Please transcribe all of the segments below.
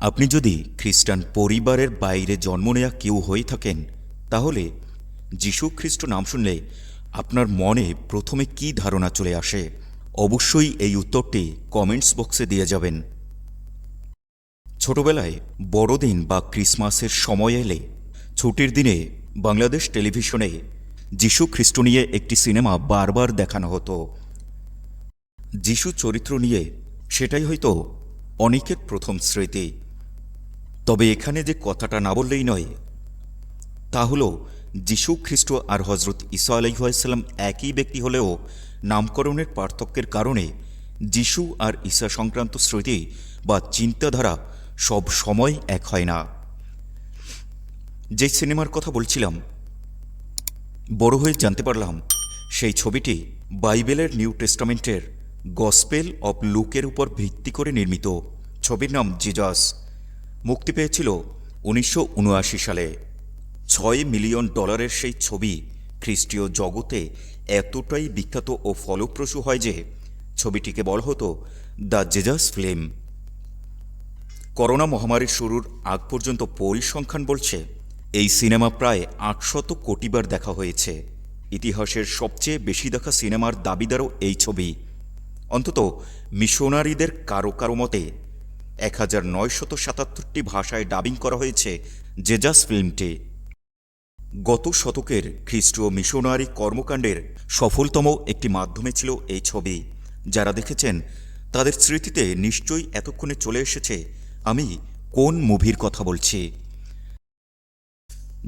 আপনি যদি খ্রিস্টান পরিবারের বাইরে জন্ম নেয়া কেউ হয়ে থাকেন, তাহলে যীশু খ্রিস্ট নাম শুনলে আপনার মনে প্রথমে কি ধারণা চলে আসে? অবশ্যই এই উত্তরটি কমেন্টস বক্সে দিয়ে যাবেন। ছোটবেলায়, বড়দিন বা ক্রিসমাসের সময় এলে, ছুটির দিনে বাংলাদেশ টেলিভিশনে যীশু খ্রিস্ট নিয়ে একটি সিনেমা বারবার দেখানো হতো। যিশু চরিত্র নিয়ে সেটাই হয়তো অনেকের প্রথম স্মৃতি। তবে এখানে যে কথাটা না বললেই নয়, তা হল যিশু খ্রিস্ট আর হজরত ঈসা আলাইসাল্লাম একই ব্যক্তি হলেও নামকরণের পার্থক্যের কারণে যিশু আর ঈসা সংক্রান্ত স্মৃতি বা চিন্তাধারা সব সময় এক হয় না। যে সিনেমার কথা বলছিলাম, বড় হয়ে জানতে পারলাম সেই ছবিটি বাইবেলের নিউ টেস্টামেন্টের গসপেল অব লুকের উপর ভিত্তি করে নির্মিত। ছবির নাম জিজাস। মুক্তি পেয়েছিল উনিশশো উনআশি সালে। ছয় মিলিয়ন ডলারের সেই ছবি খ্রিস্টীয় জগতে এতটাই বিখ্যাত ও ফলপ্রসূ হয় যে ছবিটিকে বলা হতো দ্য জেজাস ফিল্ম। করোনা মহামারীর শুরুর আগ পর্যন্ত পরিসংখ্যান বলছে, এই সিনেমা প্রায় আটশত কোটিবার দেখা হয়েছে। ইতিহাসের সবচেয়ে বেশি দেখা সিনেমার দাবিদারও এই ছবি। অন্তত মিশনারিদের কারও কারও মতে এক হাজার নয়শত সাতাত্তরটি ভাষায় ডাবিং করা হয়েছে জেজাস ফিল্মটি। গত শতকের খ্রিস্টীয় মিশনারি কর্মকাণ্ডের সফলতম একটি মাধ্যমে ছিল এই ছবি। যারা দেখেছেন, তাদের স্মৃতিতে নিশ্চয়ই এতক্ষণে চলে এসেছে আমি কোন মুভির কথা বলছি।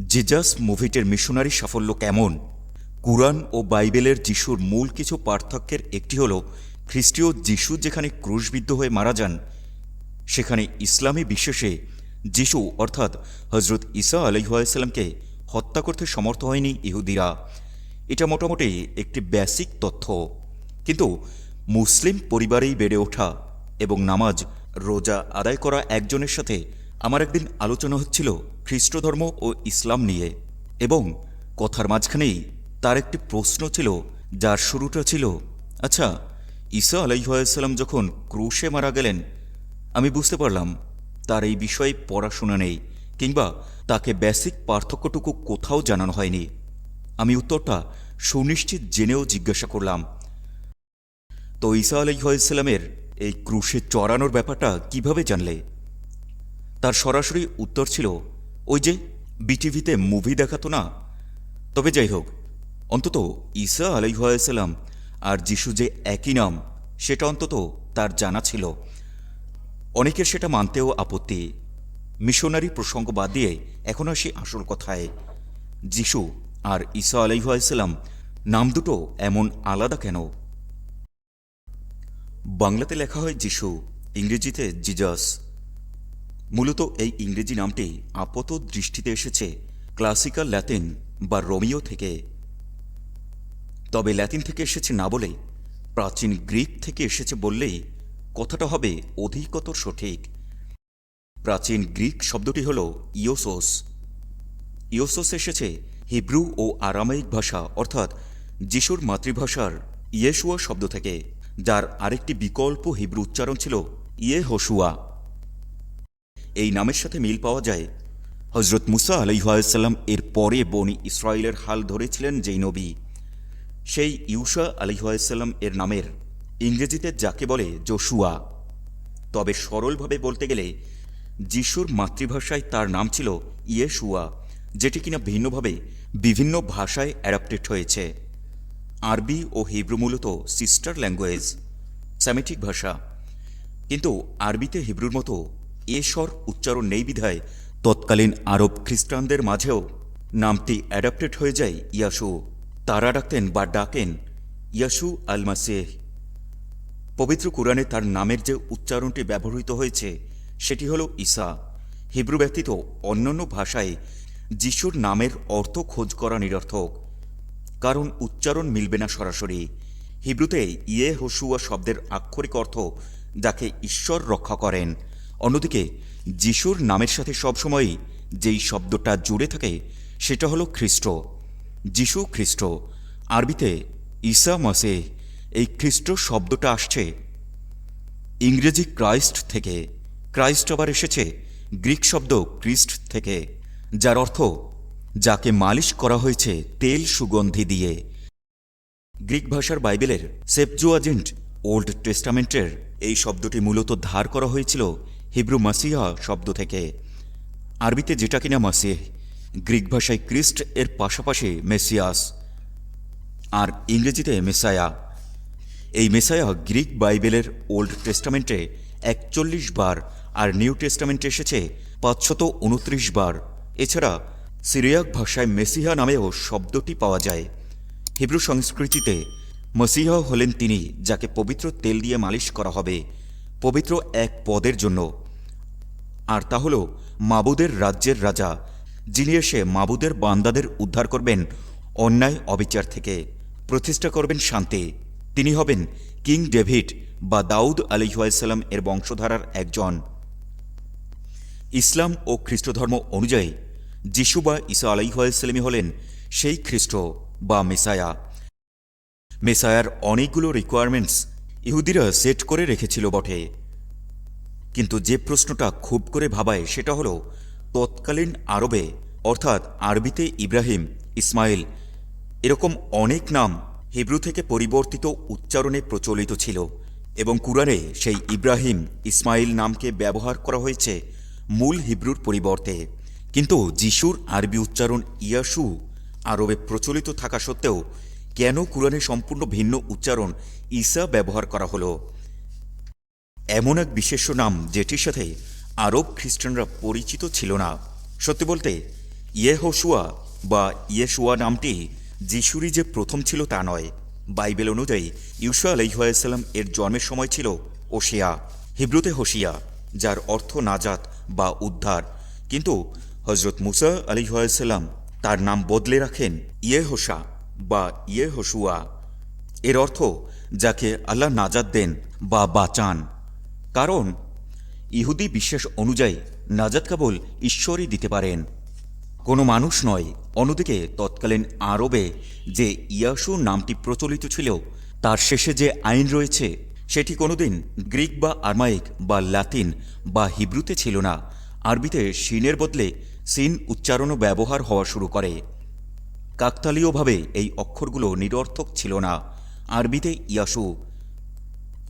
জিজাস মুভিটির মিশনারি সাফল্য কেমন? কুরআন ও বাইবেলের যিশুর মূল কিছু পার্থক্যের একটি হল, খ্রিস্টীয় যিশু যেখানে ক্রুশবিদ্ধ হয়ে মারা যান সেখানে ইসলামী বিশ্বাসে যিশু, অর্থাৎ হজরত ঈসা আলহাসাল্লামকে হত্যা করতে সমর্থ হয়নি ইহুদিরা। এটা মোটামুটি একটি বেসিক তথ্য। কিন্তু মুসলিম পরিবারেই বেড়ে ওঠা এবং নামাজ, রোজা আদায় করা একজনের সাথে আমার একদিন আলোচনা হচ্ছিল খ্রিস্ট ধর্ম ও ইসলাম নিয়ে এবং কথার মাঝখানেই তার একটি প্রশ্ন ছিল যার শুরুটা ছিল আচ্ছা ঈসা আলাইসাল্লাম যখন ক্রুশে মারা গেলেন আমি বুঝতে পারলাম, তার এই বিষয়ে পড়াশোনা নেই, কিংবা তাকে বেসিক পার্থক্যটুকু কোথাও জানানো হয়নি। আমি উত্তরটা সুনিশ্চিত জেনেও জিজ্ঞাসা করলাম, তো ঈসা আলাইসাল্লামের এই ক্রুশে চড়ানোর ব্যাপারটা কীভাবে জানলে? তার সরাসরি উত্তর ছিল, ওই যে, বিটিভিতে মুভি দেখাতো না। তবে যাই হোক, অন্তত ঈসা আলাইসাল্লাম আর যিশু যে একই নাম, সেটা অন্তত তার জানা ছিল। অনেকের সেটা মানতেও আপত্তি। মিশনারি প্রসঙ্গ বাদ দিয়ে এখন আসি আসল কথায়। যিশু আর ঈসা আলাইসাল্লাম নাম দুটো এমন আলাদা কেন? বাংলাতে লেখা হয় যিশু, ইংরেজিতে জিজাস। মূলত এই ইংরেজি নামটি আপাত দৃষ্টিতে এসেছে ক্লাসিক্যাল ল্যাতিন বা রোমিও থেকে। তবে ল্যাতিন থেকে এসেছে না বলে প্রাচীন গ্রিক থেকে এসেছে বললেই কথাটা হবে অধিকতর সঠিক। প্রাচীন গ্রিক শব্দটি হল ইয়োসোস। ইয়োসোস এসেছে হিব্রু ও আরামাইক ভাষা, অর্থাৎ যিশুর মাতৃভাষার ইয়েশুয়া শব্দ থেকে, যার আরেকটি বিকল্প হিব্রু উচ্চারণ ছিল ইয়ে হসুয়া এই নামের সাথে মিল পাওয়া যায় হজরত মুসা আলাইসাল্লাম এর পরে বনি ইসরায়েলের হাল ধরেছিলেন যেই নবী। সেই ইউসা আলিহাসাল্লাম এর নামের ইংরেজিতে যাকে বলে জশুয়া, তবে সরলভাবে বলতে গেলে যিশুর মাতৃভাষায় তার নাম ছিল ইয়েশুয়া, যেটি কিনা ভিন্নভাবে বিভিন্ন ভাষায় অ্যাডাপ্টেড হয়েছে। আরবি ও হিব্রু মূলত সিস্টার ল্যাঙ্গুয়েজ, স্যামেটিক ভাষা। কিন্তু আরবিতে হিব্রুর মতো এ স্বর উচ্চারণ নেই বিধায় তৎকালীন আরব খ্রিস্টানদের মাঝেও নামটি অ্যাডাপ্টেড হয়ে যায় ইয়াসু। তারা ডাকতেন বা ডাকেন ইয়াসু আল মাসেহ পবিত্র কোরআনে তার নামের যে উচ্চারণটি ব্যবহৃত হয়েছে, সেটি হল ঈসা। হিব্রু ব্যতীত অন্যান্য ভাষায় যিশুর নামের অর্থ খোঁজ করা নিরর্থক, কারণ উচ্চারণ মিলবে না সরাসরি। হিব্রুতে ইয়ে হসুয়া শব্দের আক্ষরিক অর্থ যাকে ঈশ্বর রক্ষা করেন। অন্যদিকে, যিশুর নামের সাথে সবসময়ই যেই শব্দটা জুড়ে থাকে, সেটা হলো খ্রিস্ট। যিশু খ্রিস্ট। আরবিতে ঈসা মাসে এই খ্রিস্ট শব্দটা আসছে ইংরেজি ক্রাইস্ট থেকে। ক্রাইস্ট আবার এসেছে গ্রিক শব্দ ক্রিস্ট থেকে, যার অর্থ যাকে মালিশ করা হয়েছে তেল সুগন্ধি দিয়ে। গ্রিক ভাষার বাইবেলের সেপজুয়াজেন্ট ওল্ড টেস্টামেন্টের এই শব্দটি মূলত ধার করা হয়েছিল হিব্রু মাসিহা শব্দ থেকে। আরবিতে যেটা কিনা মাসিহ, গ্রিক ভাষায় ক্রিস্ট এর পাশাপাশি মেসিয়াস, আর ইংরেজিতে মেসায়া। এই মেসায়া গ্রিক বাইবেলের ওল্ড টেস্টামেন্টে একচল্লিশ বার আর নিউ টেস্টামেন্টে এসেছে পাঁচশত উনত্রিশ বার। এছাড়া সিরিয়াক ভাষায় মেসিহা নামেও শব্দটি পাওয়া যায়। হিব্রু সংস্কৃতিতে মসিহা হলেন তিনি যাকে পবিত্র তেল দিয়ে মালিশ করা হবে, পবিত্র এক পদের জন্য। আর তা হল মাবুদের রাজ্যের রাজা, যিনি এসে মাবুদের বান্দাদের উদ্ধার করবেন অন্যায় অবিচার থেকে। প্রতিষ্ঠা করবেন শান্তি। তিনি হবেন কিং ডেভিড বা দাউদ আলিহাসাল্লাম এর বংশধারার একজন। ইসলাম ও খ্রিস্টধর্ম অনুযায়ী, যিশু বা ঈসা আলাইহাসাল্লামই হলেন সেই খ্রিস্ট বা মেসায়া। মেসায়ার অনেকগুলো রিকোয়ারমেন্টস ইহুদিরা সেট করে রেখেছিল বটে। কিন্তু যে প্রশ্নটা খুব করে ভাবায় সেটা হলো, তৎকালীন আরবে, অর্থাৎ আরবিতে ইব্রাহিম, ইসমাইল, এরকম অনেক নাম হিব্রু থেকে পরিবর্তিত উচ্চারণে প্রচলিত ছিল এবং কুরআনে সেই ইব্রাহিম ইসমাইল নামকে ব্যবহার করা হয়েছে মূল হিব্রুর পরিবর্তে। কিন্তু যিশুর আরবি উচ্চারণ ইয়াসু আরবে প্রচলিত থাকা সত্ত্বেও কেন কুরআনে সম্পূর্ণ ভিন্ন উচ্চারণ ঈসা ব্যবহার করা হলো? এমন এক বিশেষ নাম যেটির সাথে আরব খ্রিস্টানরা পরিচিত ছিল না। সত্যি বলতে, ইয়েহোশুয়া বা ইয়েসুয়া নামটি যিশুরই যে প্রথম ছিল তা নয়। বাইবেল অনুযায়ী ইউসা আলাইহাসাল্লাম এর জন্মের সময় ছিল ওশিয়া, হিব্রুতে হোসিয়া যার অর্থ নাজাত বা উদ্ধার। কিন্তু হজরত মুসা আলিহাসাল্লাম তার নাম বদলে রাখেন ইয়ে হোসা বা ইয়েহোশুয়া। এর অর্থ যাকে আল্লাহ নাজাত দেন বা বাঁচান। কারণ ইহুদি বিশ্বাস অনুযায়ী নাজাত কেবল ঈশ্বরই দিতে পারেন। কোনো মানুষ নয়, অন্যদিকে তৎকালীন আরবে যে ইয়াসু নামটি প্রচলিত ছিল, তার শেষে যে আইন রয়েছে, সেটি কোনোদিন গ্রিক বা আরমাইক বা লাতিন বা হিব্রুতে ছিল না। আরবিতে সিনের বদলে সিন উচ্চারণও ব্যবহার হওয়া শুরু করে। কাকতালীয়ভাবে এই অক্ষরগুলো নিরর্থক ছিল না। আরবিতে ইয়াসু,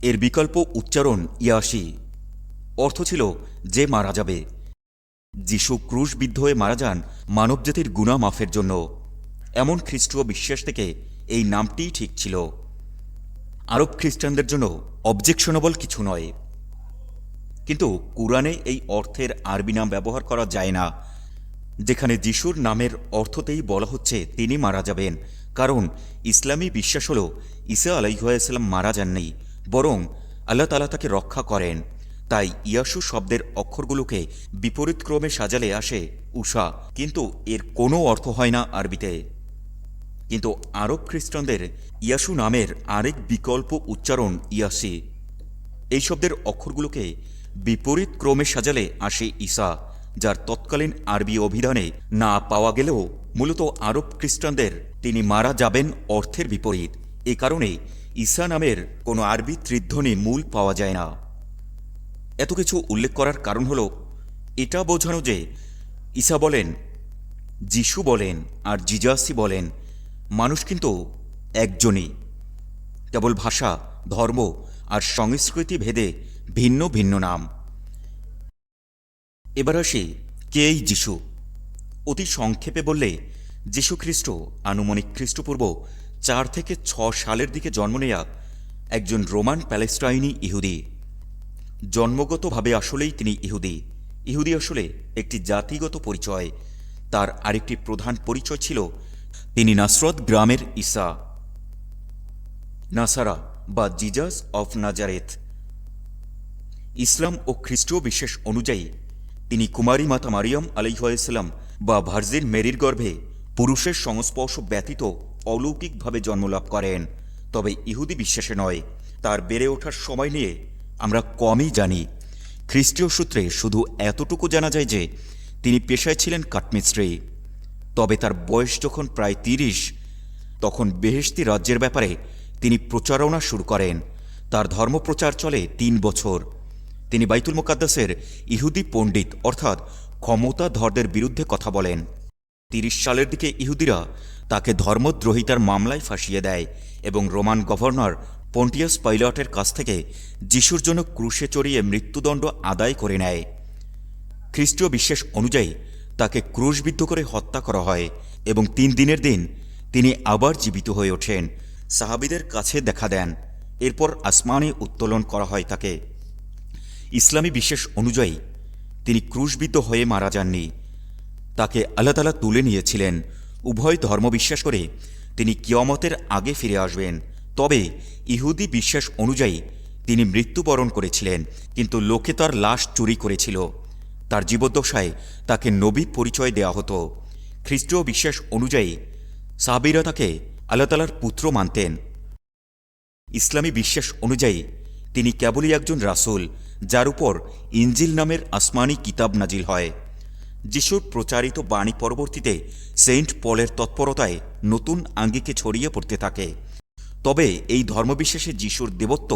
এর বিকল্প উচ্চারণ ইয়াসি। অর্থ ছিল যে মারা যাবে। যিশু ক্রুশবিদ্ধ হয়ে মারা যান মানবজাতির গুণা মাফের জন্য। এমন খ্রিস্টীয় বিশ্বাস থেকে এই নামটিই ঠিক ছিল। আরব খ্রিস্টানদের জন্য অবজেকশনেবল কিছু নয়। কিন্তু কুরআনে এই অর্থের আরবি নাম ব্যবহার করা যায় না। যেখানে যিশুর নামের অর্থতেই বলা হচ্ছে তিনি মারা যাবেন। কারণ ইসলামী বিশ্বাস হল ঈসা আলাইহাল্লাম মারা যাননি, বরং আল্লাহ তালা তাকে রক্ষা করেন। তাই ইয়াসু শব্দের অক্ষরগুলোকে বিপরীত ক্রমে সাজালে আসে উষা। কিন্তু এর কোনো অর্থ হয় না আরবিতে। কিন্তু আরব খ্রিস্টানদের ইয়াসু নামের আরেক বিকল্প উচ্চারণ ইয়াসি। এই শব্দের অক্ষরগুলোকে বিপরীত ক্রমে সাজালে আসে ঈসা, যার তৎকালীন আরবি অভিধানে না পাওয়া গেলেও মূলত আরব খ্রিস্টানদের তিনি মারা যাবেন অর্থের বিপরীত। এ কারণে ঈসা নামের কোনো আরবি ত্রিধ্বনি মূল পাওয়া যায় না। এত কিছু উল্লেখ করার কারণ হল, এটা বোঝানো যে ঈসা বলেন, যিশু বলেন আর জিজাসি বলেন, মানুষ কিন্তু একজনই। কেবল ভাষা, ধর্ম আর সংস্কৃতি ভেদে ভিন্ন ভিন্ন নাম। এবার আসি, কে এই যিশু? অতি সংক্ষেপে বললে, যীশু খ্রিস্ট, আনুমানিক খ্রিস্টপূর্ব চার থেকে ছ সালের দিকে জন্ম নেয়া একজন রোমান প্যালেস্টাইনি ইহুদি। জন্মগতভাবে আসলেই তিনি ইহুদি। ইহুদি আসলে একটি জাতিগত পরিচয়। তার আরেকটি প্রধান পরিচয় ছিল তিনি নাসরত গ্রামের ঈসা। নাসারা বা জিজাস অফ নাজারেথ। ইসলাম ও খ্রিস্টীয় বিশ্বাস অনুযায়ী তিনি কুমারী মাতা মারিয়াম আলাইহাল্লাম বা ভার্জিন মেরির গর্ভে পুরুষের সংস্পর্শ ব্যতীত অলৌকিকভাবে জন্মলাভ করেন। তবে ইহুদি বিশ্বাসে নয়, তার বেড়ে ওঠার সময় নিয়ে আমরা কমই জানি। খ্রিস্টীয় সূত্রে শুধু এতটুকু জানা যায় যে তিনি পেশায় ছিলেন কাঠমিস্ত্রি। তবে তার বয়স যখন প্রায় তিরিশ, তখন বেহেশতি রাজ্যের ব্যাপারে তিনি প্রচারণা শুরু করেন। তার ধর্মপ্রচার চলে তিন বছর। তিনি বাইতুল মোকাদ্দাসের ইহুদি পণ্ডিত, অর্থাৎ ক্ষমতাধরদের বিরুদ্ধে কথা বলেন। তিরিশ সালের দিকে ইহুদিরা তাকে ধর্মদ্রোহিতার মামলায় ফাঁসিয়ে দেয় এবং রোমান গভর্নর পন্টিয়াস পাইলটের কাছ থেকে যিশুর জন্য ক্রুশে চড়িয়ে মৃত্যুদণ্ড আদায় করে নেয়। খ্রিস্টীয় বিশ্বাস অনুযায়ী তাকে ক্রুশবিদ্ধ করে হত্যা করা হয় এবং তিন দিনের দিন তিনি আবার জীবিত হয়ে ওঠেন। সাহাবিদের কাছে দেখা দেন। এরপর আসমানে উত্তোলন করা হয় তাকে। ইসলামী বিশ্বাস অনুযায়ী তিনি ক্রুশবিদ্ধ হয়ে মারা যাননি। তাকে আল্লাহ তালা তুলে নিয়েছিলেন। উভয় ধর্ম বিশ্বাস করে তিনি কিয়মতের আগে ফিরে আসবেন। তবে ইহুদি বিশ্বাস অনুযায়ী তিনি মৃত্যুবরণ করেছিলেন, কিন্তু লোকে তার লাশ চুরি করেছিল। তার জীবদ্দশায় তাকে নবী পরিচয় দেয়া হতো। খ্রিস্টীয় বিশ্বাস অনুযায়ী সাহাবিরা তাকে আল্লাহ তালার পুত্র মানতেন। ইসলামী বিশ্বাস অনুযায়ী তিনি কেবলই একজন রাসূল, যার উপর ইঞ্জিল নামের আসমানি কিতাব নাজিল হয়। যিশুর প্রচারিত বাণী পরবর্তীতে সেন্ট পলের তৎপরতায় নতুন আঙ্গিকে ছড়িয়ে পড়তে থাকে। তবে এই ধর্মবিশ্বাসে যিশুর দেবত্ব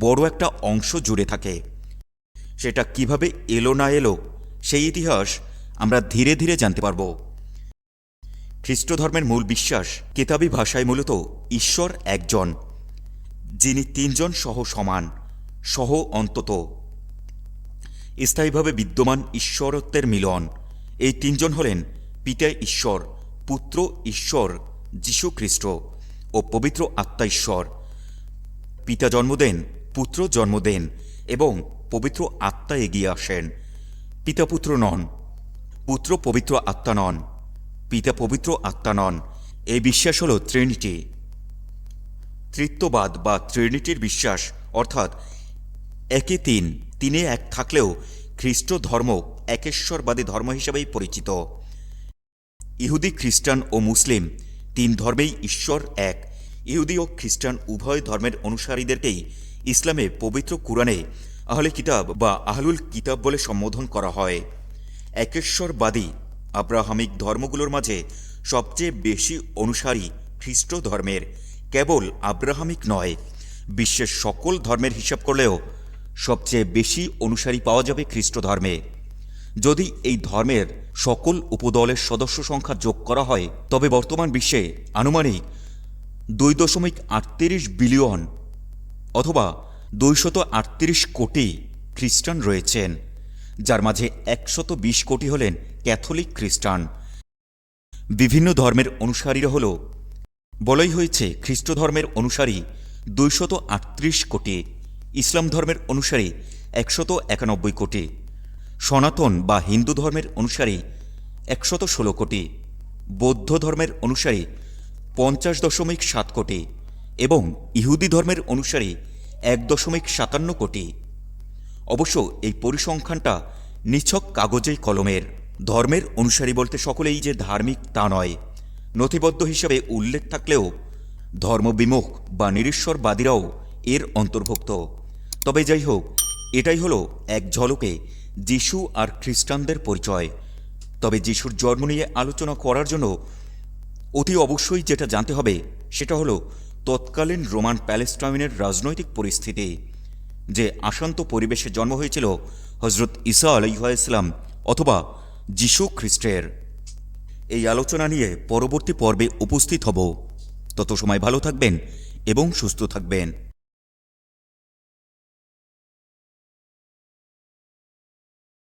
বড় একটা অংশ জুড়ে থাকে। সেটা কীভাবে এলো না এলো, সেই ইতিহাস আমরা ধীরে ধীরে জানতে পারব। খ্রিস্ট ধর্মের মূল বিশ্বাস কেতাবি ভাষায় মূলত ঈশ্বর একজন, যিনি তিনজন সহ সমান, সহ অন্তত। স্থায়ীভাবে বিদ্যমান ঈশ্বরত্বের মিলন, এই তিনজন হলেন পিতা ঈশ্বর, পুত্র ঈশ্বর, যীশু খ্রিস্ট। ও পবিত্র আত্মা ঈশ্বর। পিতা জন্ম দেন, পুত্র জন্ম দেন এবং পবিত্র আত্মা এগিয়ে আসেন। পিতা পুত্র নন, পুত্র পবিত্র আত্মা নন, পিতা পবিত্র আত্মা নন। এই বিশ্বাস হল ট্রিনিটি তৃত্ববাদ বা ট্রিনিটির বিশ্বাস অর্থাৎ একে তিন, তিনে এক থাকলেও খ্রিস্ট ধর্ম একেশ্বরবাদী ধর্ম হিসেবেই পরিচিত। ইহুদি, খ্রিস্টান ও মুসলিম তিন ধর্মেই ঈশ্বর এক। ইহুদি ও খ্রিস্টান উভয় ধর্মের অনুসারীদেরকেই ইসলামে পবিত্র কুরআনে আহলে কিতাব বা আহলুল কিতাব বলে সম্বোধন করা হয়। একেশ্বরবাদী, আব্রাহামিক ধর্মগুলোর মাঝে সবচেয়ে বেশি অনুসারী খ্রিস্ট ধর্মের কেবল আব্রাহামিক নয়, বিশ্বের সকল ধর্মের হিসাব করলেও সবচেয়ে বেশি অনুসারী পাওয়া যাবে খ্রিস্ট ধর্মে। যদি এই ধর্মের সকল উপদলের সদস্য সংখ্যা যোগ করা হয়, তবে বর্তমান বিশ্বে আনুমানিক দুই দশমিক আটত্রিশ বিলিয়ন অথবা দুইশত আটত্রিশ কোটি খ্রিস্টান রয়েছেন, যার মাঝে একশত বিশ কোটি হলেন ক্যাথলিক খ্রিস্টান। বিভিন্ন ধর্মের অনুসারীরা হল, বলাই হয়েছে খ্রিস্ট ধর্মের অনুসারী দুইশত আটত্রিশ কোটি, ইসলাম ধর্মের অনুসারী একশত একানব্বই কোটি। সনাতন বা হিন্দু ধর্মের অনুসারী একশত ষোলো কোটি, বৌদ্ধ ধর্মের অনুসারী পঞ্চাশ দশমিক সাত কোটি এবং ইহুদি ধর্মের অনুসারী এক দশমিক সাতান্ন কোটি। অবশ্য এই পরিসংখ্যানটা নিছক কাগজেই কলমের। ধর্মের অনুসারী বলতে সকলেই যে ধার্মিক তা নয়। নথিবদ্ধ হিসাবে উল্লেখ থাকলেও ধর্মবিমুখ বা নিরীশ্বরবাদীরাও এর অন্তর্ভুক্ত। তবে যাই হোক, এটাই হলো এক ঝলকে যিশু আর খ্রিস্টানদের পরিচয়। তবে যিশুর জন্ম নিয়ে আলোচনা করার জন্য অতি অবশ্যই যেটা জানতে হবে, সেটা হলো তৎকালীন রোমান প্যালেস্টাইনের রাজনৈতিক পরিস্থিতি। যে আশান্ত পরিবেশে জন্ম হয়েছিল হজরত ঈসা আলাইহাইসলাম অথবা যিশু খ্রিস্টের। এই আলোচনা নিয়ে পরবর্তী পর্বে উপস্থিত হব। তত সময় ভালো থাকবেন এবং সুস্থ থাকবেন।